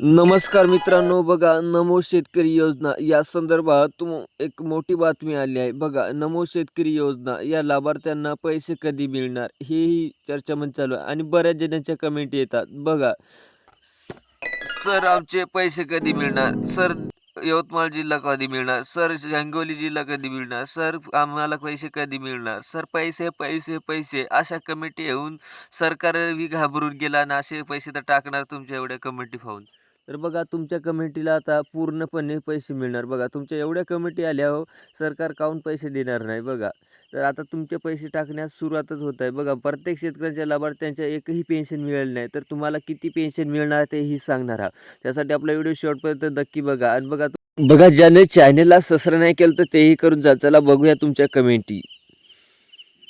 नमस्कार मित्रांनो बघा नमो शेतकरी योजना. या संदर्भात तुम एक मोठी बातमी आली आहे. बघा नमो शेतकरी योजना या लाभार्थ्यांना पैसे कधी मिळणार? हेही चर्चा मन चालू आहे. आणि बऱ्याच जणांच्या कमेंट येतात. बघा सर आमचे पैसे कधी मिळणार? सर यवतमाळ जिल्हा कधी मिळणार? सर हिंगोली जिल्हा कधी मिळणार? सर आम्हाला पैसे कधी मिळणार? सर पैसे पैसे पैसे. अशा कमिटी येऊन सरकारही घाबरून गेला आणि असे पैसे तर टाकणार तुमच्या एवढ्या कमिटी पाहून. तर बघा तुमच्या कमिटीला आता पूर्णपणे पैसे मिळणार. बघा तुमच्या एवढ्या कमिटी आल्या हो सरकार काहून पैसे देणार नाही बघा. तर आता तुमचे पैसे टाकण्यास सुरुवातच होत आहे. बघा प्रत्येक शेतकऱ्यांच्या लाभार्थ्यांच्या एकही पेन्शन मिळालं नाही. तर तुम्हाला किती पेन्शन मिळणार तेही सांगणार आहात. त्यासाठी आपला व्हिडिओ शेवटपर्यंत नक्की बघा. आणि बघा बघा ज्याने चॅनेलला सबस्क्राईब नाही केलं तर तेही करून जा. चला बघूया तुमच्या कमेंटी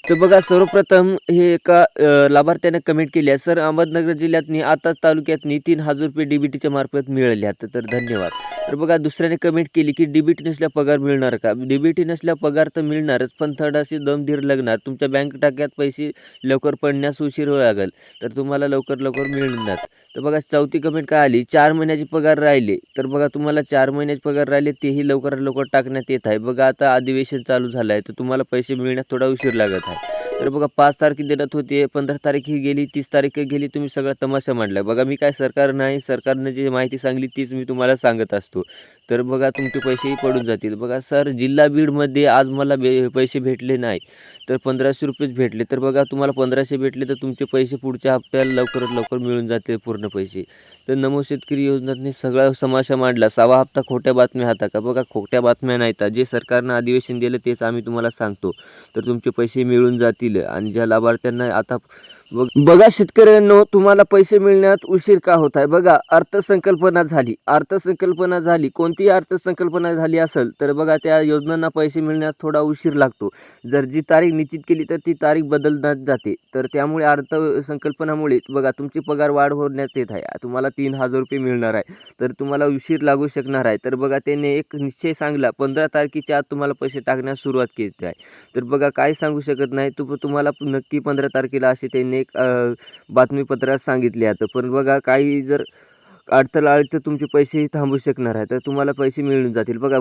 तर बघा सर्वप्रथम हे एका लाभार्थ्याने कमेंट केली आहे. सर अहमदनगर जिल्ह्यातनी आताच तालुक्यातनी तीन हजार रुपये डीबीटीच्या मार्फत मिळाले आहेत तर धन्यवाद. तर बघा दुसऱ्याने कमेंट केली की डीबीटी नसल्या पगार मिळणार का? डीबीटी नसल्या पगार तर मिळणारच पण थर्ड अशी दम धीर लागणार तुमच्या बँक टाक्यात पैसे लवकर पडण्यास उशीर होऊ लागेल. तर तुम्हाला लवकर लवकर मिळणार. तर बघा चौथी कमेंट काय आली? चार महिन्याची पगार राहिले. तर बघा तुम्हाला चार महिन्याचे पगार राहिले तेही लवकरात लवकर टाकण्यात येत आहे. बघा आता अधिवेशन चालू झालं आहे तर तुम्हाला पैसे मिळण्यात थोडा उशीर लागत आहे. तर बघा पाच तारखे देण्यात होते पंधरा तारीख ही गेली तीस तारीख गेली तुम्ही सगळा तमाशा मांडला. बघा मी काय सरकार नाही सरकारनं जी माहिती सांगली तीच मी तुम्हाला सांगत असतो. तर बघा तुमचे पैसेही पडून जातील. बघा सर जिल्हा बीडमध्ये आज मला बे पैसे भेटले नाही तर पंधराशे रुपयेच भेटले. तर बघा तुम्हाला पंधराशे भेटले तर तुमचे पैसे पुढच्या हप्त्याला लवकरात लवकर मिळून जातील पूर्ण पैसे. तर नमो शेतकरी योजनांनी सगळा समाशा मांडला. सहावा हप्ता खोट्या बातम्या हाता का? बघा खोट्या बातम्या नाहीत. जे सरकारनं अधिवेशन दिलं तेच आम्ही तुम्हाला सांगतो. तर तुमचे पैसे मिळून जातील. आणि ज्या लाभार्थ्यांना आता बघा शेतकऱ्यांनो तुम्हाला पैसे मिळण्यात उशीर का होत आहे? बघा अर्थसंकल्पना झाली. अर्थसंकल्पना झाली. कोणतीही अर्थसंकल्पना झाली असेल तर बघा त्या योजनांना पैसे मिळण्यास थोडा उशीर लागतो. जर जी तारीख निश्चित केली तर ती तारीख बदलण्यात जाते. तर त्यामुळे अर्थसंकल्पनामुळे बघा तुमची पगार वाढ होण्यात येत आहे. तुम्हाला तीन हजार रुपये मिळणार आहे. तर तुम्हाला उशीर लागू शकणार आहे. तर बघा त्याने एक निश्चय सांगला पंधरा तारखेच्या आत तुम्हाला पैसे टाकण्यास सुरुवात केली आहे. तर बघा काय सांगू शकत नाही. तू तुम्हाला नक्की पंधरा तारखेला असे त्यांनी एक बातमीपत्रात सांगितले आहे पण बघा काही जर अडथळा आली तर तुमचे पैसेही थांबू शकणार आहे. तर तुम्हाला पैसे मिळून जातील. बघा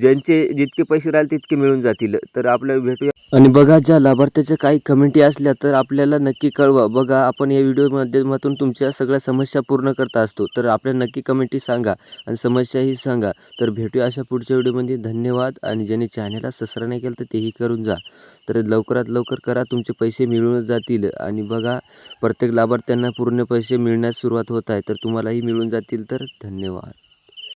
ज्यांचे जितके पैसे राहील तितके मिळून जातील. तर आपल्याला भेटूया. आणि बघा ज्या लाभार्थ्याच्या काही कमेंटी असल्या तर आपल्याला नक्की कळवा. बघा आपण या व्हिडिओ माध्यमातून तुमच्या सगळ्या समस्या पूर्ण करत असतो. तर आपल्या नक्की कमेंटी सांगा आणि समस्याही सांगा. तर भेटूया अशा पुढच्या व्हिडिओमध्ये धन्यवाद. आणि ज्यांनी चॅनलला सबस्क्राईब नाही केलं तर तेही करून जा. तर लवकरात लवकर करा. तुमचे पैसे मिळूनच जातील. आणि बघा प्रत्येक लाभार्थ्यांना पूर्ण पैसे मिळण्यास सुरुवात होत आहे. तर तुम्हालाही मिळून जातील. तर धन्यवाद.